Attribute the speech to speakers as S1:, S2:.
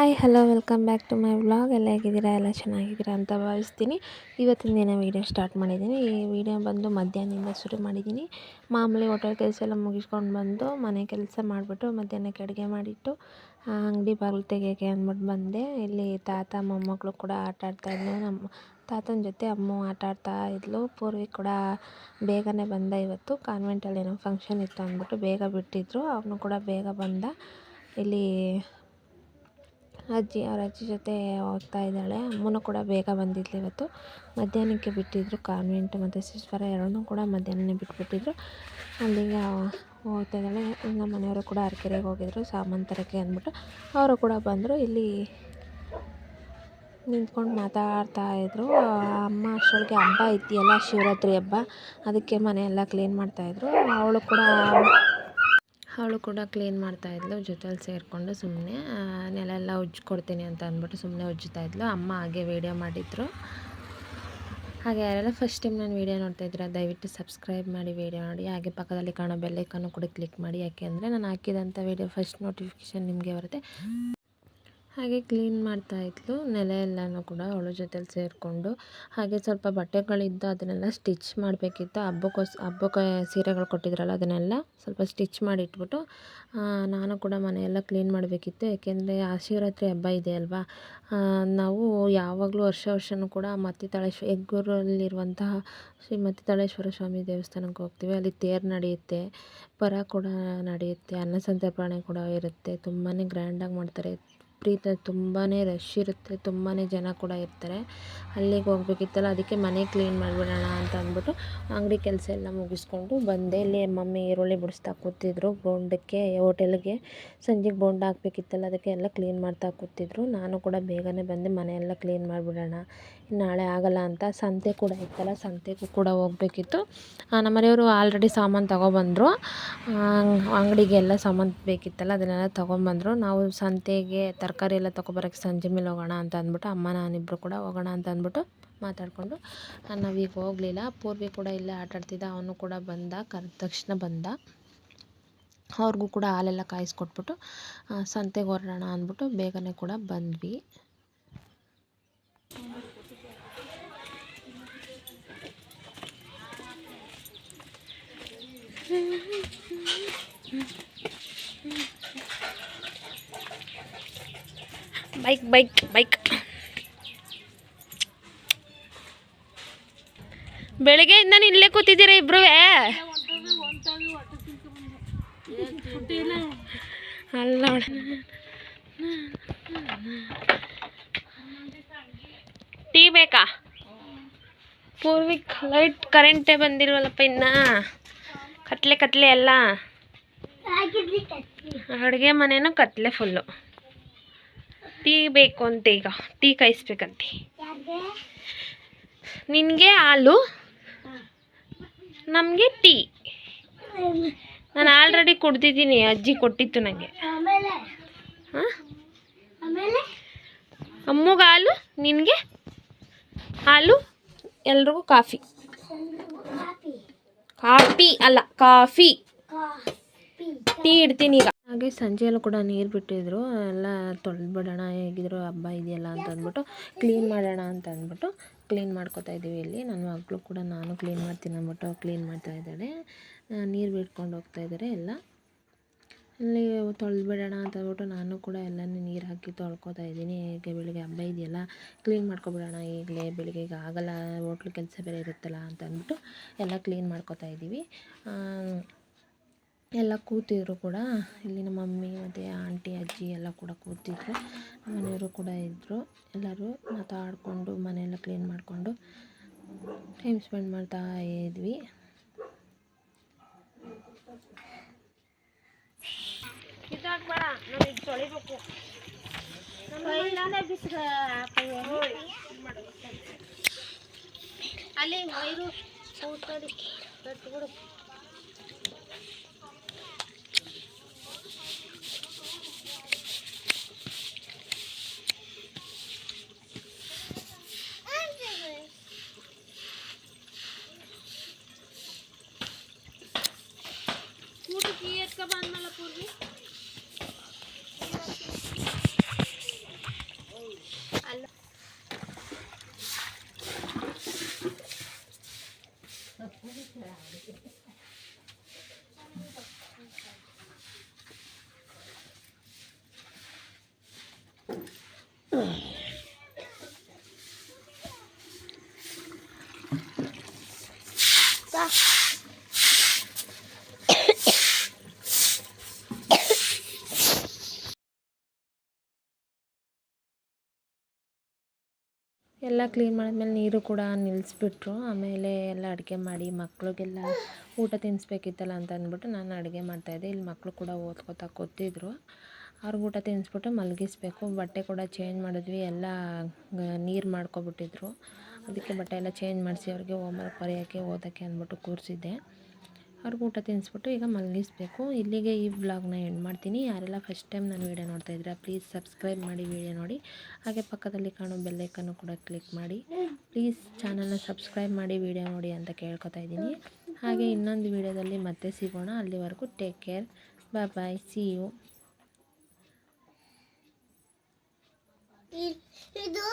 S1: Hi hello welcome back to my vlog ಎಲ್ಲ ಹೇಗಿದ್ದೀರಾ? ಎಲ್ಲ ಚೆನ್ನಾಗಿದ್ದೀರಾ ಅಂತ ಭಾವಿಸ್ತೀನಿ. ಇವತ್ತಿನ ದಿನ ವೀಡಿಯೋ ಸ್ಟಾರ್ಟ್ ಮಾಡಿದ್ದೀನಿ. ಈ ವಿಡಿಯೋ ಬಂದು ಮಧ್ಯಾಹ್ನದಿಂದ ಶುರು ಮಾಡಿದ್ದೀನಿ. ಮಾಮೂಲಿ ಹೋಟೆಲ್ ಕೆಲಸ ಎಲ್ಲ ಮುಗಿಸ್ಕೊಂಡು ಬಂದು ಮನೆ ಕೆಲಸ ಮಾಡಿಬಿಟ್ಟು ಮಧ್ಯಾಹ್ನಕ್ಕೆ ಅಡುಗೆ ಮಾಡಿಟ್ಟು ಅಂಗಡಿ ಬಾಗಿಲು ತೆಗಿಯೋಕ್ಕೆ ಅಂದ್ಬಿಟ್ಟು ಬಂದೆ. ಇಲ್ಲಿ ತಾತ ಮೊಮ್ಮಕ್ಕಳು ಕೂಡ ಆಟ ಆಡ್ತಾಯಿದ್ಲು ನಮ್ಮ ತಾತನ ಜೊತೆ ಅಮ್ಮ ಆಟ ಆಡ್ತಾ ಇದ್ಲು. ಪೂರ್ವಿ ಕೂಡ ಬೇಗನೆ ಬಂದ ಇವತ್ತು. ಕಾನ್ವೆಂಟಲ್ಲಿ ಏನೋ ಫಂಕ್ಷನ್ ಇತ್ತು ಅಂದ್ಬಿಟ್ಟು ಬೇಗ ಬಿಟ್ಟಿದ್ರು. ಅವನು ಕೂಡ ಬೇಗ ಬಂದ. ಇಲ್ಲಿ ಅಜ್ಜಿ, ಅವ್ರ ಅಜ್ಜಿ ಜೊತೆ ಹೋಗ್ತಾ ಇದ್ದಾಳೆ. ಅಮ್ಮನೂ ಕೂಡ ಬೇಗ ಬಂದಿದ್ಲು ಇವತ್ತು. ಮಧ್ಯಾಹ್ನಕ್ಕೆ ಬಿಟ್ಟಿದ್ರು ಕಾನ್ವೆಂಟ್ ಮತ್ತು ಸಿಸ್ಟರ್ ಎರಡನ್ನೂ ಕೂಡ ಮಧ್ಯಾಹ್ನನೇ ಬಿಟ್ಬಿಟ್ಟಿದ್ರು. ಅಲ್ಲಿಗೆ ಹೋಗ್ತಾ ಇದ್ದಾಳೆ. ನಮ್ಮ ಮನೆಯವರು ಕೂಡ ಅರಕೆರೆಗೆ ಹೋಗಿದ್ರು. ಸಾಮಾನು ಅಂದ್ಬಿಟ್ಟು ಅವರು ಕೂಡ ಬಂದರು. ಇಲ್ಲಿ ನಿಂತ್ಕೊಂಡು ಮಾತಾಡ್ತಾ ಇದ್ದರು ಅಮ್ಮ ಅಷ್ಟೊಳಗೆ ಹಬ್ಬ ಇದೆಯಲ್ಲ, ಶಿವರಾತ್ರಿ ಹಬ್ಬ, ಅದಕ್ಕೆ ಮನೆಯೆಲ್ಲ ಕ್ಲೀನ್ ಮಾಡ್ತಾಯಿದ್ರು ಅವಳು ಕೂಡ ಅವಳು ಕೂಡ ಕ್ಲೀನ್ ಮಾಡ್ತಾಯಿದ್ಲು ಜೊತೆಲಿ ಸೇರಿಕೊಂಡು ಸುಮ್ಮನೆ ನೆಲ ಎಲ್ಲ ಉಜ್ಕೊಡ್ತೀನಿ ಅಂತ ಅಂದ್ಬಿಟ್ಟು ಸುಮ್ಮನೆ ಉಜ್ಜ್ತಾ ಅಮ್ಮ ಹಾಗೆ ವೀಡಿಯೋ ಮಾಡಿದ್ರು. ಹಾಗೆ ಯಾರೆಲ್ಲ ಫಸ್ಟ್ ಟೈಮ್ ನಾನು ವೀಡಿಯೋ ನೋಡ್ತಾ ಇದ್ರೆ ದಯವಿಟ್ಟು ಸಬ್ಸ್ಕ್ರೈಬ್ ಮಾಡಿ ವೀಡಿಯೋ ನೋಡಿ. ಹಾಗೆ ಪಕ್ಕದಲ್ಲಿ ಕಾಣೋ ಬೆಲ್ಲೈಕನ್ನು ಕೂಡ ಕ್ಲಿಕ್ ಮಾಡಿ. ಯಾಕೆ ನಾನು ಹಾಕಿದಂಥ ವೀಡಿಯೋ ಫಸ್ಟ್ ನೋಟಿಫಿಕೇಷನ್ ನಿಮಗೆ ಬರುತ್ತೆ. ಹಾಗೆ ಕ್ಲೀನ್ ಮಾಡ್ತಾ ಇದ್ಲು. ನೆಲ ಎಲ್ಲನೂ ಕೂಡ ಅವಳ ಜೊತೆಲಿ ಸೇರಿಕೊಂಡು ಹಾಗೆ ಸ್ವಲ್ಪ ಬಟ್ಟೆಗಳಿದ್ದು ಅದನ್ನೆಲ್ಲ ಸ್ಟಿಚ್ ಮಾಡಬೇಕಿತ್ತು. ಹಬ್ಬಕ್ಕೋಸ್, ಹಬ್ಬಕ್ಕೆ ಸೀರೆಗಳು ಕೊಟ್ಟಿದ್ರಲ್ಲ ಅದನ್ನೆಲ್ಲ ಸ್ವಲ್ಪ ಸ್ಟಿಚ್ ಮಾಡಿ ಇಟ್ಬಿಟ್ಟು ನಾನು ಕೂಡ ಮನೆಯೆಲ್ಲ ಕ್ಲೀನ್ ಮಾಡಬೇಕಿತ್ತು. ಏಕೆಂದರೆ ಆ ಶಿವರಾತ್ರಿ ಹಬ್ಬ ಇದೆ ಅಲ್ವಾ? ನಾವು ಯಾವಾಗಲೂ ವರ್ಷ ವರ್ಷವೂ ಕೂಡ ಮತ್ತಿತಾಳೇಶ್ವ ಹೆಗ್ಗೂರಲ್ಲಿರುವಂತಹ ಶ್ರೀ ಮತ್ತಿತಾಳೇಶ್ವರ ಸ್ವಾಮಿ ದೇವಸ್ಥಾನಕ್ಕೆ ಹೋಗ್ತೀವಿ. ಅಲ್ಲಿ ತೇರು ನಡೆಯುತ್ತೆ, ಪರ ಕೂಡ ನಡೆಯುತ್ತೆ, ಅನ್ನ ಸಂತರ್ಪಣೆ ಕೂಡ ಇರುತ್ತೆ. ತುಂಬಾ ಗ್ರ್ಯಾಂಡಾಗಿ ಮಾಡ್ತಾರೆ. ಪ್ರೀತ ತುಂಬಾ ರಶ್ ಇರುತ್ತೆ ತುಂಬಾ ಜನ ಕೂಡ ಇರ್ತಾರೆ. ಅಲ್ಲಿಗೆ ಹೋಗ್ಬೇಕಿತ್ತಲ್ಲ, ಅದಕ್ಕೆ ಮನೆ ಕ್ಲೀನ್ ಮಾಡಿಬಿಡೋಣ ಅಂತ ಅಂದ್ಬಿಟ್ಟು ಅಂಗಡಿ ಕೆಲಸ ಎಲ್ಲ ಮುಗಿಸ್ಕೊಂಡು ಬಂದೆ. ಇಲ್ಲಿ ಮಮ್ಮಿ ಈರುಳ್ಳಿ ಬಿಡಿಸ್ತಾ ಕೂತಿದ್ರು. ಬೋಂಡಕ್ಕೆ, ಹೋಟೆಲ್ಗೆ ಸಂಜೆಗೆ ಬೋಂಡ ಹಾಕ್ಬೇಕಿತ್ತಲ್ಲ, ಅದಕ್ಕೆ ಎಲ್ಲ ಕ್ಲೀನ್ ಮಾಡ್ತಾ ಕೂತಿದ್ರು. ನಾನು ಕೂಡ ಬೇಗನೆ ಬಂದೆ ಮನೆಯೆಲ್ಲ ಕ್ಲೀನ್ ಮಾಡಿಬಿಡೋಣ. ನಾಳೆ ಆಗಲ್ಲ ಅಂತ ಸಂತೆ ಕೂಡ ಇತ್ತಲ್ಲ, ಸಂತೆಗೂ ಕೂಡ ಹೋಗ್ಬೇಕಿತ್ತು. ನಮ್ಮ ಮನೆಯವರು ಆಲ್ರೆಡಿ ಸಾಮಾನು ತೊಗೊಬಂದರು. ಅಂಗಡಿಗೆ ಎಲ್ಲ ಸಾಮಾನು ಬೇಕಿತ್ತಲ್ಲ, ಅದನ್ನೆಲ್ಲ ತೊಗೊಂಬಂದರು. ನಾವು ಸಂತೆಗೆ ತರಕಾರಿ ಎಲ್ಲ ತೊಗೊಬರೋಕ್ಕೆ ಸಂಜೆ ಮೇಲೆ ಹೋಗೋಣ ಅಂತ ಅಂದ್ಬಿಟ್ಟು ಅಮ್ಮ ನಾನಿಬ್ಬರು ಕೂಡ ಹೋಗೋಣ ಅಂತ ಅಂದ್ಬಿಟ್ಟು ಮಾತಾಡಿಕೊಂಡು ನಾವೀಗ ಹೋಗಲಿಲ್ಲ. ಪೂರ್ವಿ ಕೂಡ ಇಲ್ಲೇ ಆಟಾಡ್ತಿದ್ದ ಅವನು ಕೂಡ ಬಂದ, ಕರೆದ ತಕ್ಷಣ ಬಂದ. ಅವ್ರಿಗೂ ಕೂಡ ಹಾಲೆಲ್ಲ ಕಾಯಿಸ್ಕೊಟ್ಬಿಟ್ಟು ಸಂತೆಗೆ ಹೊರಡೋಣ ಅಂದ್ಬಿಟ್ಟು ಬೇಗನೆ ಕೂಡ ಬಂದ್ವಿ. ಬೈಕ್ ಬೈಕ್ ಬೈಕ್ ಬೆಳಗ್ಗೆಯಿಂದ ಇಲ್ಲೇ ಕೂತಿದ್ದೀರಾ ಇಬ್ರು? ಅಲ್ಲ ಟೀ ಬೇಕಾ? ಪೂರ್ವಿಕ್ ಲೈಟ್ ಕರೆಂಟೇ ಬಂದಿಲ್ವಲ್ಲಪ್ಪ ಇನ್ನ? ಕತ್ಲೆ ಕತ್ಲೆ ಎಲ್ಲ. ಅಡುಗೆ ಮನೇನು ಕತ್ಲೆ ಫುಲ್ಲು ಟೀ ಬೇಕು ಅಂತ ಈಗ. ಟೀ ಕಾಯಿಸ್ಬೇಕಂತೆ. ನಿನಗೆ ಹಾಲು? ನಮಗೆ ಟೀ. ನಾನು ಆಲ್ರೆಡಿ ಕುಡ್ದಿದ್ದೀನಿ, ಅಜ್ಜಿ ಕೊಟ್ಟಿತ್ತು ನನಗೆ ಹಾಂ? ಅಮ್ಮಗೆ ಹಾಲು, ನಿನಗೆ? ಹಾಲು, ಎಲ್ರಿಗೂ ಕಾಫಿ. ಕಾಫಿ ಅಲ್ಲ, ಕಾಫಿ. ಟೀ ಇಡ್ತೀನಿ ಈಗ. ಹಾಗೆ ಸಂಜೆಯಲ್ಲೂ ಕೂಡ ನೀರು ಬಿಟ್ಟಿದ್ರು, ಎಲ್ಲ ತೊಳೆದ್ಬಿಡೋಣ, ಹೇಗಿದ್ರು ಹಬ್ಬ ಇದೆಯಲ್ಲ ಅಂತ ಅಂದ್ಬಿಟ್ಟು ಕ್ಲೀನ್ ಮಾಡೋಣ ಅಂತ ಅಂದ್ಬಿಟ್ಟು ಕ್ಲೀನ್ ಮಾಡ್ಕೊತಾ ಇದ್ದೀವಿ ಇಲ್ಲಿ. ನನ್ನ ಮಗಳು ಕೂಡ ನಾನು ಕ್ಲೀನ್ ಮಾಡ್ತೀನಿ ಅಂದ್ಬಿಟ್ಟು ಕ್ಲೀನ್ ಮಾಡ್ತಾ ಇದ್ದಾಳೆ. ನೀರು ಬಿಟ್ಕೊಂಡು ಹೋಗ್ತಾ ಇದ್ದಾರೆ ಎಲ್ಲ. ಅಲ್ಲಿ ತೊಳೆದ್ಬಿಡೋಣ ಅಂತ ಅಂದ್ಬಿಟ್ಟು ನಾನು ಕೂಡ ಎಲ್ಲನೂ ನೀರು ಹಾಕಿ ತೊಳ್ಕೊತಾ ಇದ್ದೀನಿ. ಈಗ ಬೆಳಿಗ್ಗೆ ಹಬ್ಬ ಇದೆಯಲ್ಲ ಕ್ಲೀನ್ ಮಾಡ್ಕೊಬಿಡೋಣ, ಈಗಲೇ ಬೆಳಿಗ್ಗೆ ಈಗ ಆಗೋಲ್ಲ, ಹೋಟ್ಲು ಕೆಲಸ ಬೇರೆ ಇರುತ್ತಲ್ಲ ಅಂತ ಅಂದ್ಬಿಟ್ಟು ಎಲ್ಲ ಕ್ಲೀನ್ ಮಾಡ್ಕೊತಾ ಇದ್ದೀವಿ. ಎಲ್ಲ ಕೂತಿದ್ರು ಕೂಡ. ಇಲ್ಲಿ ನಮ್ಮ ಮಮ್ಮಿ ಮತ್ತು ಆಂಟಿ ಅಜ್ಜಿ ಎಲ್ಲ ಕೂಡ ಕೂತಿದ್ರು. ಮನೆಯವರು ಕೂಡ ಇದ್ದರು ಎಲ್ಲರೂ ಮಾತಾಡಿಕೊಂಡು ಮನೆಯೆಲ್ಲ ಕ್ಲೀನ್ ಮಾಡಿಕೊಂಡು ಟೈಮ್ ಸ್ಪೆಂಡ್ ಮಾಡ್ತಾ ಇದ್ವಿ. ಅಲ್ಲಿ করবি ಎಲ್ಲ ಕ್ಲೀನ್ ಮಾಡಿದ್ಮೇಲೆ ನೀರು ಕೂಡ ನಿಲ್ಲಿಸ್ಬಿಟ್ರು. ಆಮೇಲೆ ಎಲ್ಲ ಅಡುಗೆ ಮಾಡಿ ಮಕ್ಳಿಗೆಲ್ಲ ಊಟ ತಿನ್ನಿಸ್ಬೇಕಿತ್ತಲ್ಲ ಅಂತ ಅಂದ್ಬಿಟ್ಟು ನಾನು ಅಡುಗೆ ಮಾಡ್ತಾಯಿದ್ದೆ ಇಲ್ಲಿ ಮಕ್ಕಳು ಕೂಡ ಓದ್ಕೋತಾ ಕೂತಿದ್ರು. ಅವ್ರಿಗೆ ಊಟ ತಿನ್ನಿಸ್ಬಿಟ್ಟು ಮಲಗಿಸ್ಬೇಕು. ಬಟ್ಟೆ ಕೂಡ ಚೇಂಜ್ ಮಾಡಿದ್ವಿ. ಎಲ್ಲ ನೀರು ಮಾಡ್ಕೊಬಿಟ್ಟಿದ್ರು. ಅದಕ್ಕೆ ಬಟ್ಟೆ ಎಲ್ಲ ಚೇಂಜ್ ಮಾಡಿಸಿ ಅವ್ರಿಗೆ ಹೋಮ್ವರ್ಕ್ ಬರೆಯೋಕ್ಕೆ ಓದೋಕ್ಕೆ ಅಂದ್ಬಿಟ್ಟು ಕೂರಿಸಿದ್ದೆ. ಅವ್ರಿಗೆ ಊಟ ತಿನ್ನಿಸ್ಬಿಟ್ಟು ಈಗ ಮಲಗಿಸ್ಬೇಕು. ಇಲ್ಲಿಗೆ ಈ ವ್ಲಾಗ್ನ ಎಂಡ್ ಮಾಡ್ತೀನಿ. ಯಾರೆಲ್ಲ ಫಸ್ಟ್ ಟೈಮ್ ನಾನು ವೀಡಿಯೋ ನೋಡ್ತಾ ಇದ್ದೀರಾ ಪ್ಲೀಸ್ ಸಬ್ಸ್ಕ್ರೈಬ್ ಮಾಡಿ ವೀಡಿಯೋ ನೋಡಿ. ಹಾಗೆ ಪಕ್ಕದಲ್ಲಿ ಕಾಣೋ ಬೆಲ್ಲೈಕನ್ನು ಕೂಡ ಕ್ಲಿಕ್ ಮಾಡಿ. ಪ್ಲೀಸ್ ಚಾನಲ್ನ ಸಬ್ಸ್ಕ್ರೈಬ್ ಮಾಡಿ ವೀಡಿಯೋ ನೋಡಿ ಅಂತ ಕೇಳ್ಕೊತಾ ಇದ್ದೀನಿ. ಹಾಗೆ ಇನ್ನೊಂದು ವೀಡಿಯೋದಲ್ಲಿ ಮತ್ತೆ ಸಿಗೋಣ. ಅಲ್ಲಿವರೆಗೂ take care bye bye see you
S2: ಇದು